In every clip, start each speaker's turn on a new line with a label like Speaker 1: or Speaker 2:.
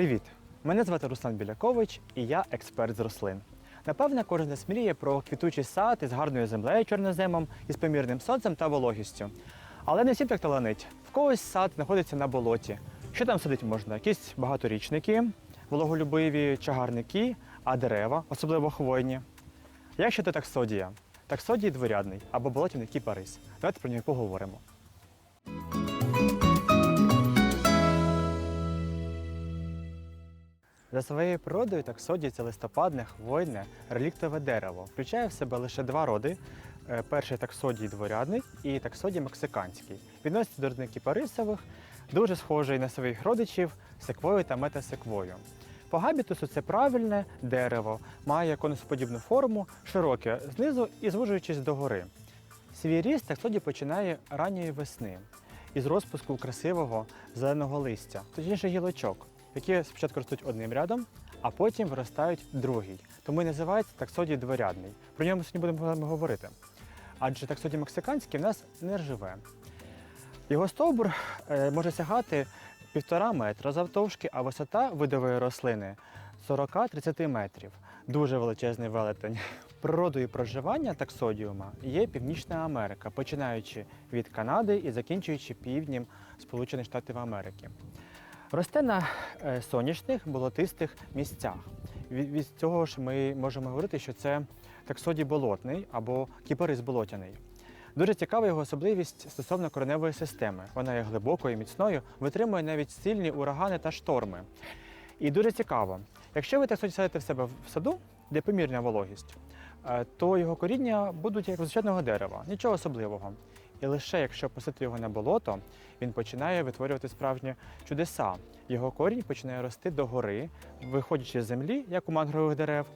Speaker 1: Привіт! Мене звати Руслан Білякович і я експерт з рослин. Напевне, кожен з нас мріє про квітучий сад із гарною землею чорноземом, із помірним сонцем та вологістю. Але не всім так таланить. В когось сад знаходиться на болоті. Що там садити можна? Якісь багаторічники, вологолюбиві чагарники, а дерева, особливо хвойні. Як щодо таксодія? Таксодій дворядний або болотяний кіпарис. Давайте про нього поговоримо. За своєю природою таксодій це листопадне, хвойне, реліктове дерево. Включає в себе лише два роди. Е, Перший таксодій дворядний і таксодій мексиканський. Відноситься до родини кіпарисових, дуже схожий на своїх родичів секвою та метасеквою. По габітусу це правильне дерево, має конусоподібну форму, широке знизу і звужуючись догори. Свій ріст таксодій починає ранньої весни із розпуску красивого зеленого листя, точніше гілочок, які спочатку ростуть одним рядом, а потім виростають другий. Тому і називається таксодій дворядний. Про нього ми сьогодні будемо говорити. Адже таксодій мексиканський в нас не живе. Його стовбур е, може сягати півтора метра завтовшки, а висота видової рослини 40-30 метрів. Дуже величезний велетень. Природою проживання таксодіума є Північна Америка, починаючи від Канади і закінчуючи півднем Сполучених Штатів Америки. Росте на е, сонячних болотистих місцях. Від, цього ж ми можемо говорити, що це таксодій болотний або кіпарис болотяний. Дуже цікава його особливість стосовно кореневої системи. Вона є глибокою, міцною, витримує навіть сильні урагани та шторми. І дуже цікаво, якщо ви так садите в себе в саду, де помірна вологість, е, то його коріння будуть як звичайного дерева, нічого особливого. І лише якщо посадити його на болото, він починає витворювати справжні чудеса. Його корінь починає рости догори, виходячи з землі, як у мангрових дерев,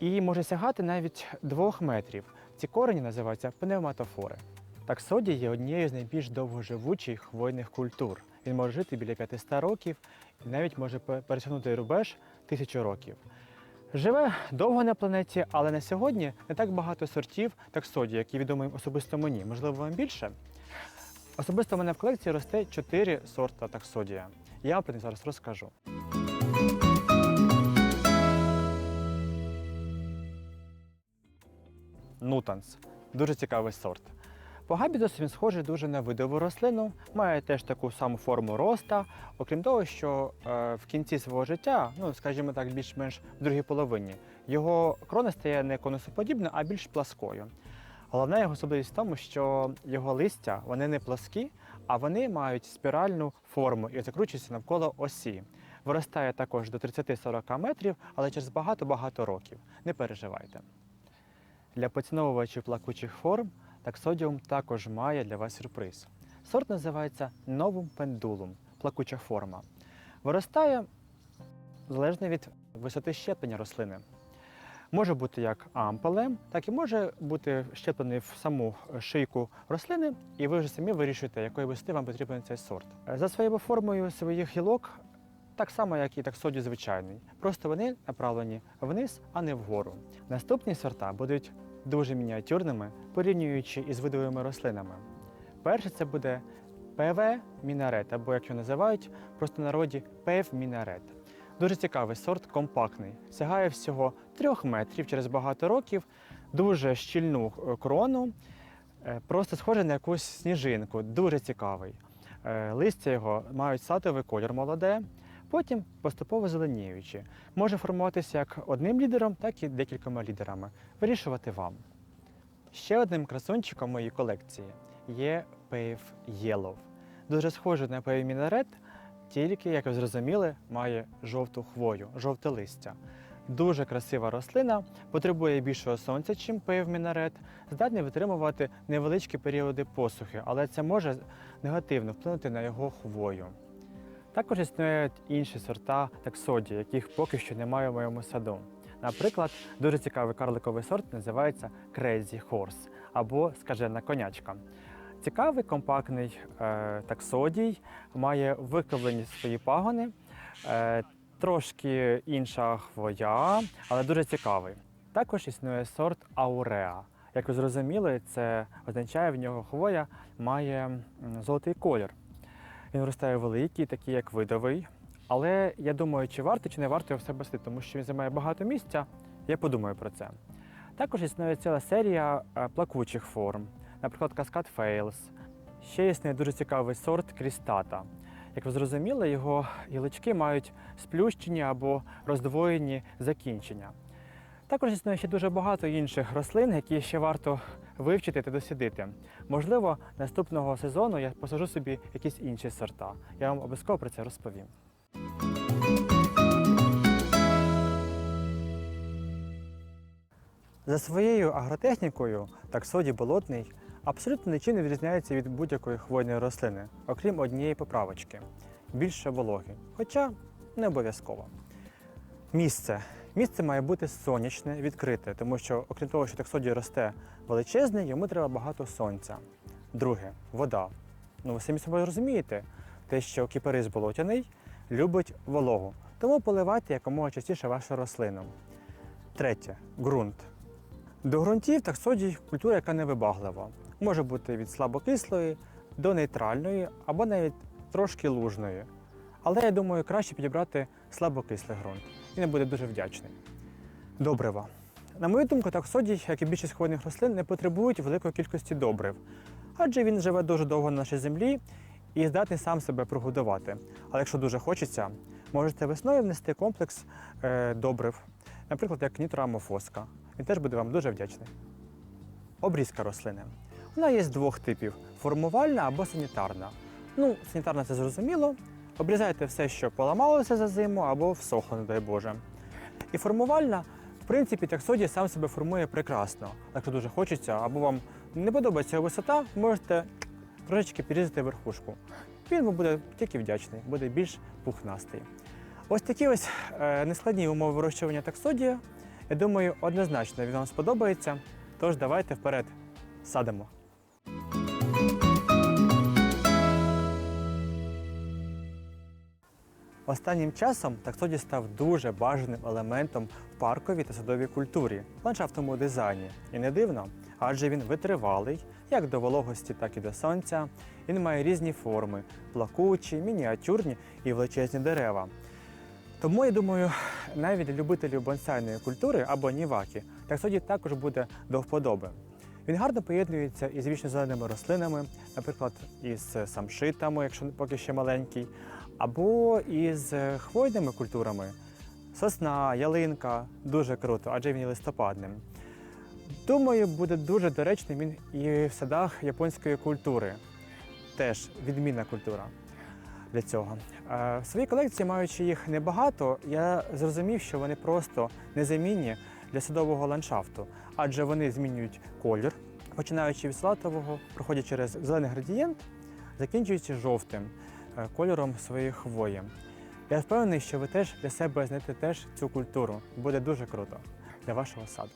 Speaker 1: і може сягати навіть двох метрів. Ці корені називаються пневматофори. Таксодій є однією з найбільш довгоживучих хвойних культур. Він може жити біля 500 років і навіть може пе- пересягнути рубеж тисячу років. Живе довго на планеті, але на сьогодні не так багато сортів таксодію, які відомі особисто мені. Можливо, вам більше. Особисто в мене в колекції росте 4 сорта таксодія. Я про них зараз розкажу. Нутанс. Дуже цікавий сорт. По габітусу він схожий дуже на видову рослину, має теж таку саму форму роста. Окрім того, що е, в кінці свого життя, ну скажімо так, більш-менш в другій половині, його крона стає не конусоподібна, а більш пласкою. Головна його особливість в тому, що його листя вони не пласкі, а вони мають спіральну форму і закручуються навколо осі. Виростає також до 30-40 метрів, але через багато-багато років. Не переживайте. Для поціновувачів плакучих форм таксодіум також має для вас сюрприз. Сорт називається Novum pendulum – плакуча форма. Виростає залежно від висоти щеплення рослини. Може бути як ампелем, так і може бути щеплений в саму шийку рослини, і ви вже самі вирішуєте, якої висоти вам потрібен цей сорт. За своєю формою своїх гілок, так само, як і таксодій звичайний. Просто вони направлені вниз, а не вгору. Наступні сорта будуть дуже мініатюрними, порівнюючи із видовими рослинами. Перше це буде ПВ мінарет, або як його називають, просто народі ПЕВ мінарет. Дуже цікавий сорт, компактний. Сягає всього 3 метрів через багато років, дуже щільну е, крону, е, просто схоже на якусь сніжинку, дуже цікавий. Е, Листя його мають сатовий колір молоде, потім поступово зеленіючи. Може формуватися як одним лідером, так і декількома лідерами. Вирішувати вам. Ще одним красунчиком моєї колекції є Pave Yellow. Дуже схожий на Pave Minaret, тільки, як ви зрозуміли, має жовту хвою, жовте листя. Дуже красива рослина, потребує більшого сонця, чим Pave Minaret, здатний витримувати невеличкі періоди посухи, але це може негативно вплинути на його хвою. Також існують інші сорта таксодії, яких поки що немає в моєму саду. Наприклад, дуже цікавий карликовий сорт називається Crazy Horse або скажена конячка. Цікавий компактний е, таксодій, має викривлені свої пагони, е, трошки інша хвоя, але дуже цікавий. Також існує сорт Ауреа. Як ви зрозуміли, це означає, в нього хвоя має золотий колір. Він ростає великий, такий як видовий, Але я думаю, чи варто, чи не варто його себе садити, тому що він займає багато місця. Я подумаю про це. Також існує ціла серія е, плакучих форм, наприклад, Cascade Fails. Ще існує дуже цікавий сорт крістата. Як ви зрозуміли, його гілочки мають сплющені або роздвоєні закінчення. Також існує ще дуже багато інших рослин, які ще варто вивчити та дослідити. Можливо, наступного сезону я посажу собі якісь інші сорта. Я вам обов'язково про це розповім. За своєю агротехнікою таксоді болотний абсолютно нічим не відрізняється від будь-якої хвойної рослини, окрім однієї поправочки більше вологи. Хоча не обов'язково. Місце. Місце має бути сонячне, відкрите, тому що, окрім того, що таксодій росте величезний, йому треба багато сонця. Друге вода. Ну, ви самі собою розумієте, те, що кіпарис болотяний любить вологу, тому поливайте якомога частіше вашу рослину. Третє ґрунт. До ґрунтів таксодій культура, яка невибаглива. Може бути від слабокислої до нейтральної або навіть трошки лужної. Але я думаю, краще підібрати слабокислий ґрунт. Він буде дуже вдячний. Добрива. На мою думку, таксодій, як і більшість хвойних рослин, не потребують великої кількості добрив, адже він живе дуже довго на нашій землі і здатний сам себе прогодувати. Але якщо дуже хочеться, можете весною внести комплекс е, добрив, наприклад, як нітроамофоска. Він теж буде вам дуже вдячний. Обрізка рослини. Вона є з двох типів: формувальна або санітарна. Ну, санітарна це зрозуміло. Обрізайте все, що поламалося за зиму або всохло, не дай Боже. І формувальна, в принципі, таксодій сам себе формує прекрасно. Якщо дуже хочеться, або вам не подобається висота, можете трошечки підрізати верхушку. Він вам буде тільки вдячний, буде більш пухнастий. Ось такі ось е, нескладні умови вирощування таксодія. Я думаю, однозначно він вам сподобається. Тож давайте вперед садимо. Останнім часом таксоді став дуже бажаним елементом в парковій та садовій культурі, ландшафтному дизайні. І не дивно, адже він витривалий як до вологості, так і до сонця. Він має різні форми плакучі, мініатюрні і величезні дерева. Тому я думаю, навіть любителів бонсайної культури або ніваки, таксоді також буде до вподоби. Він гарно поєднується із вічно-зеленими рослинами, наприклад, із самшитами, якщо поки ще маленький, або із хвойними культурами. Сосна, ялинка дуже круто, адже він є листопадним. Думаю, буде дуже доречним він і в садах японської культури. Теж відмінна культура для цього. Е, В своїй колекції, маючи їх небагато, я зрозумів, що вони просто незамінні для садового ландшафту, адже вони змінюють колір, починаючи від салатового, проходять через зелений градієнт, закінчуючи жовтим е, кольором своєї хвої. Я впевнений, що ви теж для себе знайдете теж цю культуру. Буде дуже круто для вашого саду.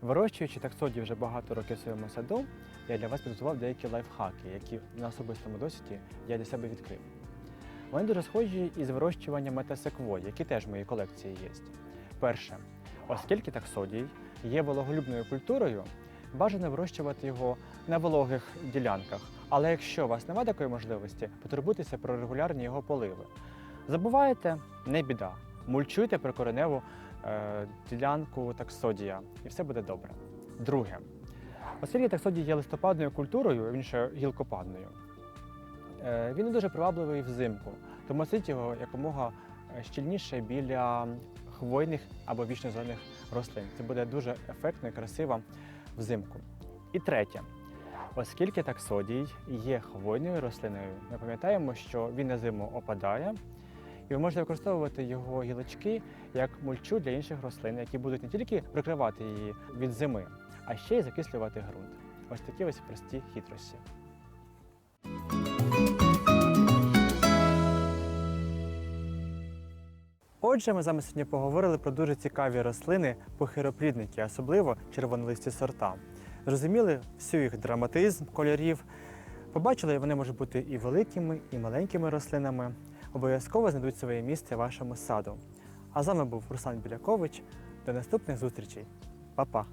Speaker 1: Вирощуючи таксоді вже багато років в своєму саду, я для вас підготував деякі лайфхаки, які на особистому досвіді я для себе відкрив. Вони дуже схожі із вирощуванням метасеквої, які теж в моїй колекції є. Перше, оскільки таксодій є вологолюбною культурою, бажано вирощувати його на вологих ділянках. Але якщо у вас немає такої можливості, потурбуйтеся про регулярні його поливи. Забуваєте, не біда. Мульчуйте прикореневу е, ділянку таксодія, і все буде добре. Друге, оскільки таксодій є листопадною культурою, він ще гілкопадною, е, він не дуже привабливий взимку, тому сидіть його якомога е, щільніше біля хвойних або вічно-зелених рослин. Це буде дуже ефектно і красиво взимку. І третє, оскільки таксодій є хвойною рослиною, ми пам'ятаємо, що він на зиму опадає, і ви можете використовувати його гілочки як мульчу для інших рослин, які будуть не тільки прикривати її від зими, а ще й закислювати ґрунт. Ось такі ось прості хитрості. Отже, ми з вами сьогодні поговорили про дуже цікаві рослини похироплідники, особливо червонолисті сорта. Зрозуміли всю їх драматизм кольорів. Побачили, вони можуть бути і великими, і маленькими рослинами. Обов'язково знайдуть своє місце вашому саду. А з вами був Руслан Білякович. До наступних зустрічей. Па-па!